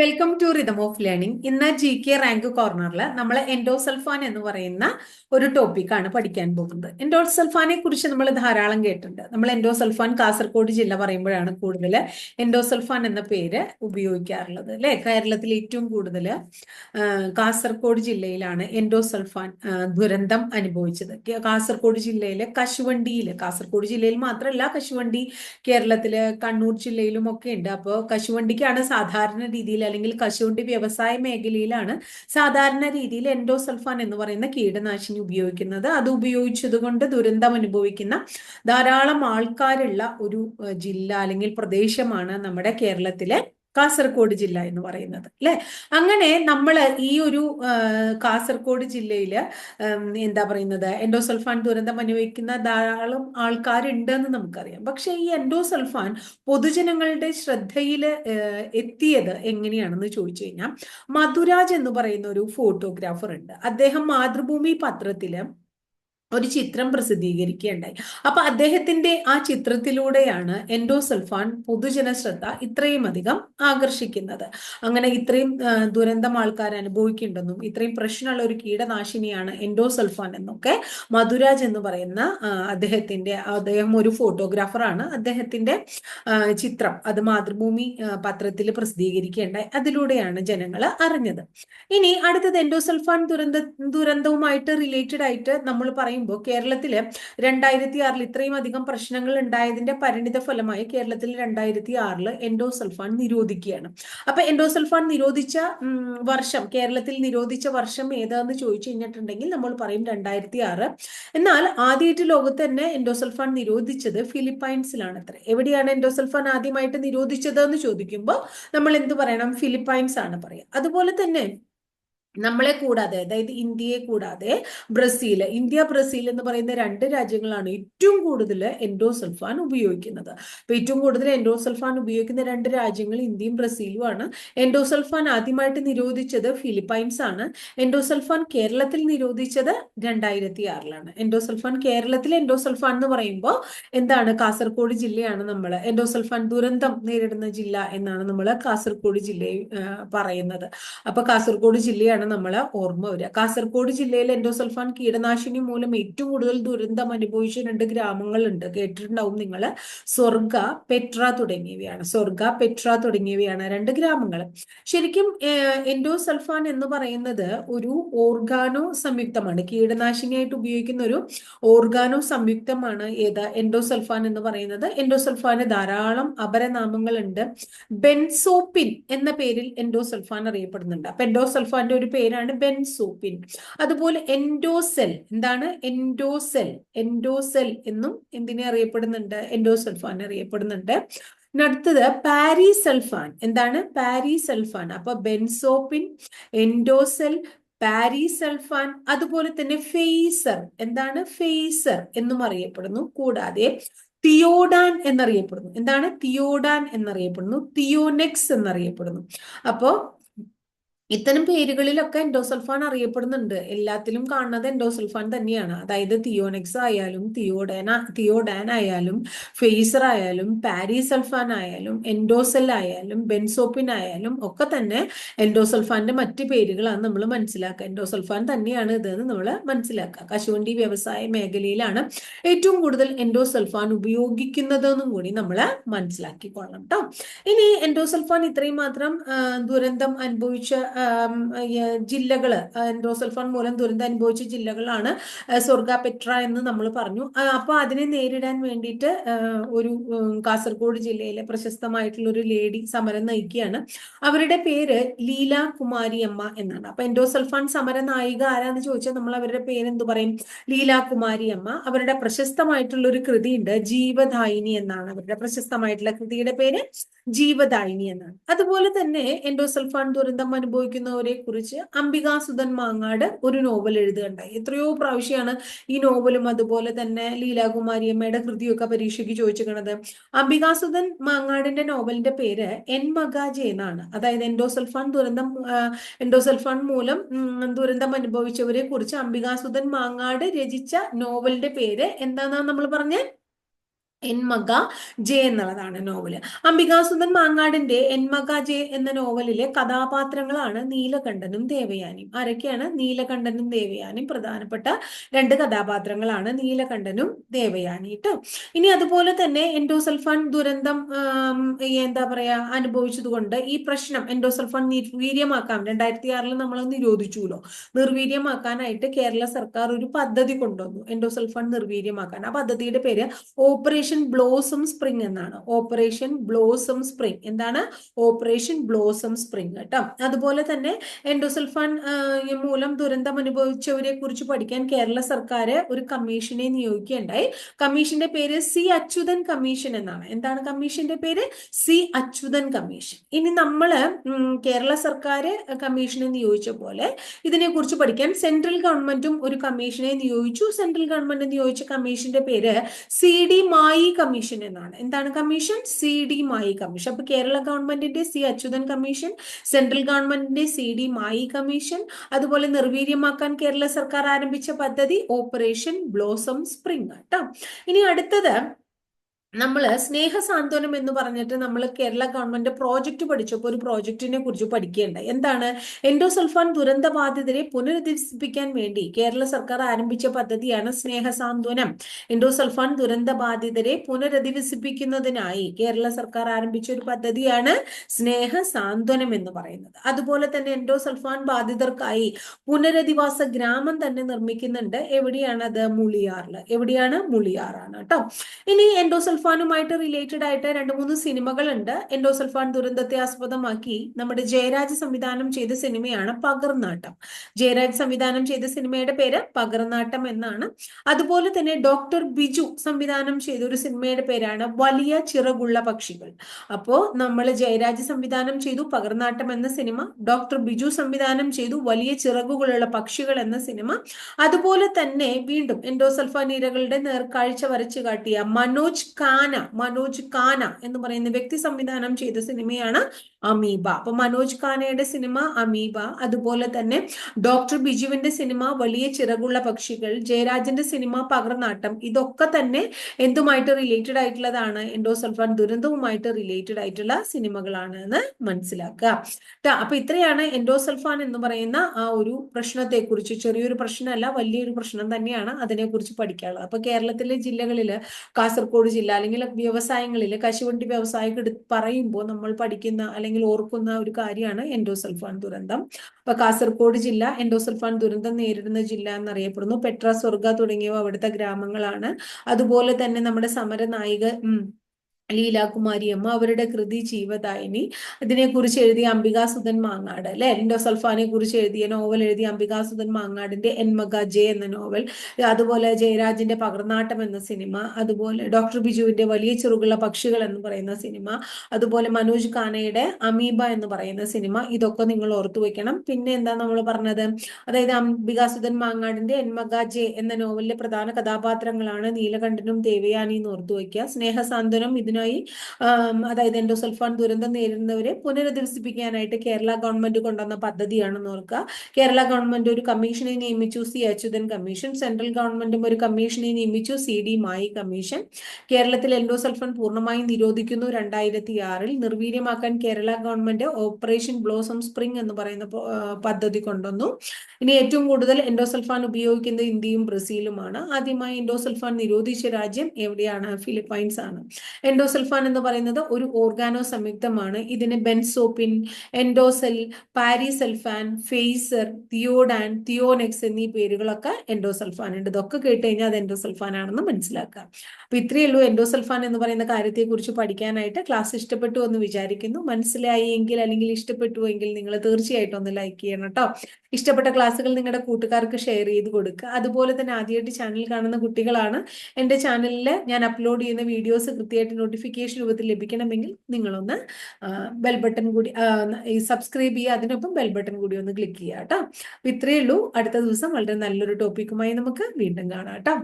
Welcome to rhythm of learning ഇന്ന് G K rank കോർണറിൽ നമ്മൾ എൻഡോസൽഫാൻ എന്ന് പറയുന്ന ഒരു ടോപ്പിക്കാണ് പഠിക്കാൻ പോകുന്നത്. എൻഡോസൽഫാനെ കുറിച്ച് നമ്മൾ ധാരാളം കേട്ടിട്ടുണ്ട്. നമ്മൾ എൻഡോസൽഫാൻ കാസർഗോഡ് ജില്ല പറയുമ്പോഴാണ് കൂടുതൽ എൻഡോസൽഫാൻ എന്ന പേര് ഉപയോഗിക്കാറുള്ളത് അല്ലെ? കേരളത്തിൽ ഏറ്റവും കൂടുതൽ കാസർഗോഡ് ജില്ലയിലാണ് എൻഡോസൽഫാൻ ദുരന്തം അനുഭവിച്ചത്. കാസർഗോഡ് ജില്ലയിലെ കശുവണ്ടിയിൽ കാസർഗോഡ് ജില്ലയിൽ മാത്രമല്ല കശുവണ്ടി കേരളത്തിലെ കണ്ണൂർ ജില്ലയിലും ഒക്കെ ഉണ്ട്. അപ്പോൾ കശുവണ്ടിക്കാണ് സാധാരണ രീതിയിൽ അല്ലെങ്കിൽ കശുവണ്ടി വ്യവസായ മേഖലയിലാണ് സാധാരണ രീതിയിൽ എൻഡോസൾഫാൻ എന്ന് പറയുന്ന കീടനാശിനി ഉപയോഗിക്കുന്നത്. അത് ഉപയോഗിച്ചതുകൊണ്ട് ദുരന്തം അനുഭവിക്കുന്ന ധാരാളം ആൾക്കാരുള്ള ഒരു ജില്ല അല്ലെങ്കിൽ പ്രദേശമാണ് നമ്മുടെ കേരളത്തിലെ കാസർഗോഡ് ജില്ല എന്ന് പറയുന്നത് അല്ലെ? അങ്ങനെ നമ്മൾ ഈ ഒരു കാസർഗോഡ് ജില്ലയിൽ എന്താ പറയുന്നത് എൻഡോസൾഫാൻ ദുരന്തം അനുഭവിക്കുന്ന ധാരാളം ആൾക്കാരുണ്ടെന്ന് നമുക്കറിയാം. പക്ഷേ ഈ എൻഡോസൾഫാൻ പൊതുജനങ്ങളുടെ ശ്രദ്ധയിൽ എത്തിയത് എങ്ങനെയാണെന്ന് ചോദിച്ചു കഴിഞ്ഞാൽ മധുരാജ് എന്ന് പറയുന്ന ഒരു ഫോട്ടോഗ്രാഫർ ഉണ്ട് അദ്ദേഹം മാതൃഭൂമി പത്രത്തിൽ ഒരു ചിത്രം പ്രസിദ്ധീകരിക്കുകയുണ്ടായി. അപ്പൊ അദ്ദേഹത്തിന്റെ ആ ചിത്രത്തിലൂടെയാണ് എൻഡോസൽഫാൻ പൊതുജന ശ്രദ്ധ ഇത്രയും അധികം ആകർഷിക്കുന്നത്. അങ്ങനെ ഇത്രയും ദുരന്തം ആൾക്കാർ അനുഭവിക്കുന്നുണ്ടെന്നും ഇത്രയും പ്രശ്നമുള്ള ഒരു കീടനാശിനിയാണ് എൻഡോസൽഫാൻ എന്നൊക്കെ മധുരാജ് എന്ന് പറയുന്ന അദ്ദേഹത്തിന്റെ അദ്ദേഹം ഒരു ഫോട്ടോഗ്രാഫറാണ് അദ്ദേഹത്തിന്റെ ചിത്രം. അത് മാതൃഭൂമി പത്രത്തിൽ പ്രസിദ്ധീകരിക്കുകയുണ്ടായി. അതിലൂടെയാണ് ജനങ്ങൾ അറിഞ്ഞത്. ഇനി അടുത്തത് എൻഡോസൽഫാൻ ദുരന്ത ദുരന്തവുമായിട്ട് റിലേറ്റഡ് ആയിട്ട് നമ്മൾ പറയും പറയുമ്പോൾ കേരളത്തിൽ രണ്ടായിരത്തി ആറിൽ ഇത്രയും അധികം പ്രശ്നങ്ങൾ ഉണ്ടായതിന്റെ പരിണിത ഫലമായി കേരളത്തിൽ രണ്ടായിരത്തി ആറിൽ എൻഡോസൾഫാൻ നിരോധിക്കുകയാണ്. അപ്പൊ എൻഡോസൾഫാൻ നിരോധിച്ച വർഷം കേരളത്തിൽ നിരോധിച്ച വർഷം ഏതാന്ന് ചോദിച്ചു കഴിഞ്ഞിട്ടുണ്ടെങ്കിൽ നമ്മൾ പറയും രണ്ടായിരത്തി ആറ് എന്നാൽ ആദ്യമായിട്ട് ലോകത്ത് തന്നെ എൻഡോസൾഫാൻ നിരോധിച്ചത് ഫിലിപ്പൈൻസിലാണ് അത്ര എവിടെയാണ് എൻഡോസൾഫാൻ ആദ്യമായിട്ട് നിരോധിച്ചത് എന്ന് ചോദിക്കുമ്പോൾ നമ്മൾ എന്ത് പറയണം? ഫിലിപ്പൈൻസ് ആണ് പറയുക അതുപോലെ തന്നെ നമ്മളെ കൂടാതെ അതായത് ഇന്ത്യയെ കൂടാതെ ബ്രസീൽ. ഇന്ത്യ ബ്രസീൽ എന്ന് പറയുന്ന രണ്ട് രാജ്യങ്ങളാണ് ഏറ്റവും കൂടുതൽ എൻഡോസൾഫാൻ ഉപയോഗിക്കുന്നത്. അപ്പൊ ഏറ്റവും കൂടുതൽ എൻഡോസൾഫാൻ ഉപയോഗിക്കുന്ന രണ്ട് രാജ്യങ്ങൾ ഇന്ത്യയും ബ്രസീലും ആണ്. എൻഡോസൾഫാൻ ആദ്യമായിട്ട് നിരോധിച്ചത് ഫിലിപ്പൈൻസ് ആണ്. എൻഡോസൾഫാൻ കേരളത്തിൽ നിരോധിച്ചത് രണ്ടായിരത്തി ആറിലാണ് എൻഡോസൾഫാൻ കേരളത്തിൽ എൻഡോസൾഫാൻ എന്ന് പറയുമ്പോൾ എന്താണ്? കാസർഗോഡ് ജില്ലയാണ് നമ്മൾ. എൻഡോസൾഫാൻ ദുരന്തം നേരിടുന്ന ജില്ല എന്നാണ് നമ്മൾ കാസർഗോഡ് ജില്ലയിൽ പറയുന്നത്. അപ്പൊ കാസർഗോഡ് ജില്ലയാണ് ആണ് നമ്മൾ ഓർമ്മ വരിക. കാസർഗോഡ് ജില്ലയിൽ എൻഡോസൾഫാൻ കീടനാശിനി മൂലം ഏറ്റവും കൂടുതൽ ദുരന്തം അനുഭവിച്ച രണ്ട് ഗ്രാമങ്ങളുണ്ട്. കേട്ടിട്ടുണ്ടാവും നിങ്ങൾ സ്വർഗ പെട്ര തുടങ്ങിയവയാണ്. സ്വർഗ പെട്ര തുടങ്ങിയവയാണ് രണ്ട് ഗ്രാമങ്ങൾ ശരിക്കും എൻഡോസൾഫാൻ എന്ന് പറയുന്നത് ഒരു ഓർഗാനോ സംയുക്തമാണ്. കീടനാശിനിയായിട്ട് ഉപയോഗിക്കുന്ന ഒരു ഓർഗാനോ സംയുക്തമാണ് ഏതാ എൻഡോസൾഫാൻ എന്ന് പറയുന്നത്. എൻഡോസൾഫാന് ധാരാളം അപരനാമങ്ങളുണ്ട്. ബെൻസോപ്പിൻ എന്ന പേരിൽ എൻഡോസൾഫാൻ അറിയപ്പെടുന്നുണ്ട്. അപ്പൊ എൻഡോസൾഫാന്റെ ഒരു പേരാണ് ബെൻസോപ്പിൻ. അതുപോലെ എൻഡോസെൽ എന്താണ്? എൻഡോസെൽ എൻഡോസെൽ എന്നും എന്തിനെ അറിയപ്പെടുന്നുണ്ട്? എൻഡോസൾഫാൻ അറിയപ്പെടുന്നുണ്ട്. അടുത്തത് പാരിസൾഫാൻ. എന്താണ്? പാരിസൾഫാൻ. അപ്പൊ ബെൻസോപ്പിൻ എൻഡോസെൽ പാരിസൾഫാൻ അതുപോലെ തന്നെ ഫേസർ. എന്താണ്? ഫേസർ എന്നും അറിയപ്പെടുന്നു. കൂടാതെ തിയോഡാൻ എന്നറിയപ്പെടുന്നു. എന്താണ്? തിയോഡാൻ എന്നറിയപ്പെടുന്നു. തിയോനെക്സ് എന്നറിയപ്പെടുന്നു. അപ്പോ ഇത്തരം പേരുകളിലൊക്കെ എൻഡോസൾഫാൻ അറിയപ്പെടുന്നുണ്ട്. എല്ലാത്തിലും കാണുന്നത് എൻഡോസൾഫാൻ തന്നെയാണ്. അതായത് തിയോനെക്സ് ആയാലും തിയോഡാന തിയോഡാൻ ആയാലും ഫേസർ ആയാലും പാരീസൾഫാൻ ആയാലും എൻഡോസെൽ ആയാലും ബെൻസോപ്പിൻ ആയാലും ഒക്കെ തന്നെ എൻഡോസൾഫാന്റെ മറ്റ് പേരുകളാണ് നമ്മൾ മനസ്സിലാക്കുക. എൻഡോസൾഫാൻ തന്നെയാണ് ഇതെന്ന് നമ്മൾ മനസ്സിലാക്കുക. കശുവണ്ടി വ്യവസായ മേഖലയിലാണ് ഏറ്റവും കൂടുതൽ എൻഡോസൾഫാൻ ഉപയോഗിക്കുന്നതെന്നും കൂടി നമ്മൾ മനസ്സിലാക്കിക്കൊള്ളണം കേട്ടോ ഇനി എൻഡോസൾഫാൻ ഇത്രയും മാത്രം ദുരന്തം അനുഭവിച്ച ജില്ലകൾ എൻഡോസൾഫാൻ മൂലം ദുരന്തം അനുഭവിച്ച ജില്ലകളാണ് സ്വർഗ പെട്ര എന്ന് നമ്മൾ പറഞ്ഞു. അപ്പോൾ അതിനെ നേരിടാൻ വേണ്ടിയിട്ട് ഒരു കാസർഗോഡ് ജില്ലയിലെ പ്രശസ്തമായിട്ടുള്ള ഒരു ലേഡി സമരം നയിക്കുകയാണ്. അവരുടെ പേര് ലീല കുമാരി അമ്മ എന്നാണ്. അപ്പൊ എൻഡോസൾഫാൻ സമര നായിക ആരാന്ന് ചോദിച്ചാൽ നമ്മൾ അവരുടെ പേര് എന്ത് പറയും? ലീല കുമാരി അമ്മ അവരുടെ പ്രശസ്തമായിട്ടുള്ള ഒരു കൃതിയുണ്ട് ജീവധായിനി എന്നാണ്. അവരുടെ പ്രശസ്തമായിട്ടുള്ള കൃതിയുടെ പേര് ജീവദായിനി എന്നാണ് അതുപോലെ തന്നെ എൻഡോസൽഫാൻ ദുരന്തം അനുഭവിക്കുന്നവരെ കുറിച്ച് അംബികാസുധൻ മാങ്ങാട് ഒരു നോവൽ എഴുതുകയുണ്ടായി. എത്രയോ പ്രാവശ്യമാണ് ഈ നോവലും അതുപോലെ തന്നെ ലീലാകുമാരിയമ്മയുടെ കൃതിയൊക്കെ പരീക്ഷയ്ക്ക് ചോദിച്ചിരിക്കുന്നത്. അംബികാസുധൻ മാങ്ങാടിന്റെ നോവലിന്റെ പേര് എൻ മഗാജെ എന്നാണ്. അതായത് എൻഡോസൽഫാൻ ദുരന്തം എൻഡോസൽഫാൻ മൂലം ദുരന്തം അനുഭവിച്ചവരെ കുറിച്ച് അംബികാസുധൻ മാങ്ങാട് രചിച്ച നോവലിന്റെ പേര് എന്താണെന്നാണ് നമ്മൾ പറഞ്ഞത് എൻമക ജെ എന്നുള്ളതാണ് നോവൽ. അംബികാസുന്ദൻ മാങ്ങാടിന്റെ എൻമക ജെ എന്ന നോവലിലെ കഥാപാത്രങ്ങളാണ് നീലകണ്ഠനും ദേവയാനിയും. ആരൊക്കെയാണ്? നീലകണ്ഠനും ദേവയാനിയും. പ്രധാനപ്പെട്ട രണ്ട് കഥാപാത്രങ്ങളാണ് നീലകണ്ഠനും ദേവയാനി കേട്ടോ ഇനി അതുപോലെ തന്നെ എൻഡോസൾഫാൻ ദുരന്തം എന്താ പറയാ അനുഭവിച്ചതുകൊണ്ട് ഈ പ്രശ്നം എൻഡോസൾഫാൻ നിർവീര്യമാക്കാം. രണ്ടായിരത്തി ആറിൽ നമ്മൾ നിരോധിച്ചുല്ലോ. നിർവീര്യമാക്കാനായിട്ട് കേരള സർക്കാർ ഒരു പദ്ധതി കൊണ്ടുവന്നു എൻഡോസൾഫാൻ നിർവീര്യമാക്കാൻ. ആ പദ്ധതിയുടെ പേര് ഓപ്പറേഷൻ ഓപ്പറേഷൻ ബ്ലോസം സ്പ്രിംഗ് എന്നാണ്. ഓപ്പറേഷൻ ബ്ലോസം സ്പ്രിംഗ് എന്താണ്? ഓപ്പറേഷൻ ബ്ലോസം സ്പ്രിംഗ് കേട്ടോ. അതുപോലെ തന്നെ എൻഡോസൾഫാൻ മൂലം ദുരന്തം അനുഭവിച്ചവരെ കുറിച്ച് പഠിക്കാൻ കേരള സർക്കാർ ഒരു കമ്മീഷനെ നിയോഗിക്കുകയുണ്ടായി. കമ്മീഷന്റെ പേര് സി അച്യുതൻ കമ്മീഷൻ എന്നാണ്. എന്താണ് കമ്മീഷന്റെ പേര്? C Achuthan commission. ഇനി നമ്മൾ കേരള സർക്കാർ കമ്മീഷനെ നിയോഗിച്ച പോലെ ഇതിനെ കുറിച്ച് പഠിക്കാൻ സെൻട്രൽ ഗവൺമെന്റും ഒരു കമ്മീഷനെ നിയോഗിച്ചു. സെൻട്രൽ ഗവൺമെന്റ് നിയോഗിച്ച കമ്മീഷന്റെ പേര് സി ഡി മായി മായി കമ്മീഷൻ എന്നാണ്. എന്താണ് commission C D Mayee commission അപ്പൊ കേരള ഗവൺമെന്റിന്റെ സി അച്യുതൻ കമ്മീഷൻ സെൻട്രൽ ഗവൺമെന്റിന്റെ സി ഡി മായി കമ്മീഷൻ അതുപോലെ നിർവീര്യമാക്കാൻ കേരള സർക്കാർ ആരംഭിച്ച പദ്ധതി ഓപ്പറേഷൻ ബ്ലോസം സ്പ്രിംഗ് കേട്ടോ ഇനി അടുത്തത് നമ്മൾ സ്നേഹസാന്ത്വനം എന്ന് പറഞ്ഞിട്ട് നമ്മൾ കേരള ഗവൺമെന്റ് പ്രോജക്റ്റ് പഠിച്ചപ്പോൾ ഒരു പ്രോജക്റ്റിനെ കുറിച്ച് പഠിക്കേണ്ട. എന്താണ്? എൻഡോസൾഫാൻ ദുരന്തബാധിതരെ പുനരധിവസിപ്പിക്കാൻ വേണ്ടി കേരള സർക്കാർ ആരംഭിച്ച പദ്ധതിയാണ് സ്നേഹസാന്ത്വനം. എൻഡോസൾഫാൻ ദുരന്തബാധിതരെ പുനരധിവസിപ്പിക്കുന്നതിനായി കേരള സർക്കാർ ആരംഭിച്ച ഒരു പദ്ധതിയാണ് സ്നേഹസാന്ത്വനം എന്ന് പറയുന്നത്. അതുപോലെ തന്നെ എൻഡോസൾഫാൻ ബാധിതർക്കായി പുനരധിവാസ ഗ്രാമം തന്നെ നിർമ്മിക്കുന്നുണ്ട്. എവിടെയാണ് അത്? മുളിയാറിൽ എവിടെയാണ്? മുളിയാറാണ് കേട്ടോ. ഇനി എൻഡോസൾഫാൻ എൻഡോസൾഫാനുമായിട്ട് റിലേറ്റഡ് ആയിട്ട് രണ്ട് മൂന്ന് സിനിമകളുണ്ട്. എൻഡോസൾഫാൻ ദുരന്തത്തെ ആസ്പദമാക്കി നമ്മുടെ ജയരാജ് സംവിധാനം ചെയ്ത സിനിമയാണ് പകർനാട്ടം ജയരാജ് സംവിധാനം ചെയ്ത സിനിമയുടെ പേര് പകർനാട്ടം എന്നാണ്. അതുപോലെ തന്നെ ഡോക്ടർ ബിജു സംവിധാനം ചെയ്ത ഒരു സിനിമയുടെ പേരാണ് വലിയ ചിറകുള്ള പക്ഷികൾ. അപ്പോ നമ്മൾ ജയരാജ് സംവിധാനം ചെയ്തു പകർനാട്ടം എന്ന സിനിമ ഡോക്ടർ ബിജു സംവിധാനം ചെയ്തു വലിയ ചിറകുകളുള്ള പക്ഷികൾ എന്ന സിനിമ. അതുപോലെ തന്നെ വീണ്ടും എൻഡോസൾഫാൻ ഇരകളുടെ നേർക്കാഴ്ച വരച്ചു കാട്ടിയ മനോജ് കാന മനോജ് കാന എന്ന് പറയുന്ന വ്യക്തി സംവിധാനം ചെയ്ത സിനിമയാണ് അമീബ. അപ്പൊ മനോജ് കാനയുടെ സിനിമ അമീബ. അതുപോലെ തന്നെ ഡോക്ടർ ബിജുവിന്റെ സിനിമ വലിയ ചിറകുള്ള പക്ഷികൾ ജയരാജന്റെ സിനിമ പകർനാട്ടം ഇതൊക്കെ തന്നെ എന്തുമായിട്ട് റിലേറ്റഡ് ആയിട്ടുള്ളതാണ്? എൻഡോസൾഫാൻ ദുരന്തവുമായിട്ട് റിലേറ്റഡ് ആയിട്ടുള്ള സിനിമകളാണ് എന്ന് മനസ്സിലാക്കുക. അപ്പൊ ഇത്രയാണ് എൻഡോസൾഫാൻ എന്ന് പറയുന്ന ആ ഒരു പ്രശ്നത്തെ കുറിച്ച് ചെറിയൊരു പ്രശ്നമല്ല വലിയൊരു പ്രശ്നം തന്നെയാണ് അതിനെക്കുറിച്ച് പഠിക്കാനുള്ളത്. അപ്പൊ കേരളത്തിലെ ജില്ലകളിൽ കാസർഗോഡ് ജില്ല അല്ലെങ്കിൽ വ്യവസായങ്ങളിൽ കശുവണ്ടി വ്യവസായം പറയുമ്പോൾ നമ്മൾ പഠിക്കുന്ന അല്ലെങ്കിൽ ഓർക്കുന്ന ഒരു കാര്യമാണ് എൻഡോസൾഫാൻ ദുരന്തം. അപ്പൊ കാസർഗോഡ് ജില്ല എൻഡോസൾഫാൻ ദുരന്തം നേരിടുന്ന ജില്ല എന്നറിയപ്പെടുന്നു. പെട്ര സ്വർഗ തുടങ്ങിയവ അവിടുത്തെ ഗ്രാമങ്ങളാണ്. അതുപോലെ തന്നെ നമ്മുടെ സമര നായിക ലീലാകുമാരി അമ്മ അവരുടെ കൃതി ജീവദായിനി. ഇതിനെക്കുറിച്ച് എഴുതിയ അംബികാസുധൻ മാങ്ങാട് അല്ലെ? എൻഡോസൾഫാനെ കുറിച്ച് എഴുതിയ നോവൽ എഴുതിയ അംബികാസുധൻ മാങ്ങാടിന്റെ എൻമക ജെ എന്ന നോവൽ അതുപോലെ ജയരാജിന്റെ പകർനാട്ടം എന്ന സിനിമ അതുപോലെ ഡോക്ടർ ബിജുവിന്റെ വലിയ ചെറുകുള്ള പക്ഷികൾ എന്ന് പറയുന്ന സിനിമ അതുപോലെ മനോജ് കാനയുടെ അമീബ എന്ന് പറയുന്ന സിനിമ ഇതൊക്കെ നിങ്ങൾ ഓർത്തു വെക്കണം. പിന്നെ എന്താ നമ്മൾ പറഞ്ഞത്? അതായത് അംബികാസുധൻ മാങ്ങാടിന്റെ എൻമക ജെ എന്ന നോവലിലെ പ്രധാന കഥാപാത്രങ്ങളാണ് നീലകണ്ഠനും ദേവയാനി എന്ന് ഓർത്തു വയ്ക്കുക സ്നേഹസാന്ത്വനം ഇതിന് ഇതിനായി അതായത് എൻഡോസൾഫാൻ ദുരന്തം നേരിടുന്നവരെ പുനരധിവസിപ്പിക്കാനായിട്ട് കേരള ഗവൺമെന്റ് കൊണ്ടുവന്ന പദ്ധതിയാണെന്ന് ഓർക്കുക. കേരള ഗവൺമെന്റ് ഒരു കമ്മീഷനെ നിയമിച്ചു സി അച്യുതൻ കമ്മീഷൻ. സെൻട്രൽ ഗവൺമെന്റും ഒരു കമ്മീഷനെ നിയമിച്ചു സി ഡി മായി കമ്മീഷൻ. കേരളത്തിൽ എൻഡോസൾഫാൻ പൂർണമായും നിരോധിക്കുന്നു. രണ്ടായിരത്തി ആറിൽ നിർവീര്യമാക്കാൻ Kerala government operation blossom spring എന്ന് പറയുന്ന പദ്ധതി കൊണ്ടുവന്നു. ഇനി ഏറ്റവും കൂടുതൽ എൻഡോസൾഫാൻ ഉപയോഗിക്കുന്നത് ഇന്ത്യയും ബ്രസീലുമാണ്. ആദ്യമായി എൻഡോസൾഫാൻ നിരോധിച്ച രാജ്യം എവിടെയാണ്? ഫിലിപ്പൈൻസ് ആണ് എൻഡോ എൻഡോസൾഫാൻ എന്ന് പറയുന്നത് ഒരു ഓർഗാനോ സംയുക്തമാണ് ഇതിന് ബെൻസോപ്പിൻ എൻഡോസെൽ പാരിസൽഫാൻ ഫേസർ തിയോഡാൻ തിയോനെക്സ് എന്നീ പേരുകളൊക്കെ എൻഡോസൽഫാൻ ഉണ്ട്. ഇതൊക്കെ കേട്ട് കഴിഞ്ഞാൽ അത് എൻഡോസൾഫാൻ ആണെന്ന് മനസ്സിലാക്കുക അപ്പൊ ഇത്രയേ ഉള്ളൂ എൻഡോസൾഫാൻ എന്ന് പറയുന്ന കാര്യത്തെക്കുറിച്ച് പഠിക്കാനായിട്ട് ക്ലാസ് ഇഷ്ടപ്പെട്ടു എന്ന് വിചാരിക്കുന്നു. മനസ്സിലായി എങ്കിൽ അല്ലെങ്കിൽ ഇഷ്ടപ്പെട്ടു എങ്കിൽ നിങ്ങൾ തീർച്ചയായിട്ടും ഒന്ന് ലൈക്ക് ചെയ്യണം കേട്ടോ ഇഷ്ടപ്പെട്ട ക്ലാസ്സുകൾ നിങ്ങളുടെ കൂട്ടുകാർക്ക് ഷെയർ ചെയ്ത് കൊടുക്കുക. അതുപോലെ തന്നെ ആദ്യമായിട്ട് ചാനൽ കാണുന്ന കുട്ടികളാണ്. എന്റെ ചാനലിൽ ഞാൻ അപ്ലോഡ് ചെയ്യുന്ന വീഡിയോസ് കൃത്യമായിട്ട് നോട്ടിഫിക്കേഷൻ രൂപത്തിൽ ലഭിക്കണമെങ്കിൽ നിങ്ങളൊന്ന് ബെൽ ബട്ടൺ കൂടി ഈ സബ്സ്ക്രൈബ് ചെയ്യുക അതിനൊപ്പം ബെൽ ബട്ടൺ കൂടി ഒന്ന് ക്ലിക്ക് ചെയ്യുക കേട്ടോ. ഇത്രയേ ഉള്ളൂ. അടുത്ത ദിവസം വളരെ നല്ലൊരു ടോപ്പിക്കുമായി നമുക്ക് വീണ്ടും കാണാം കേട്ടോ.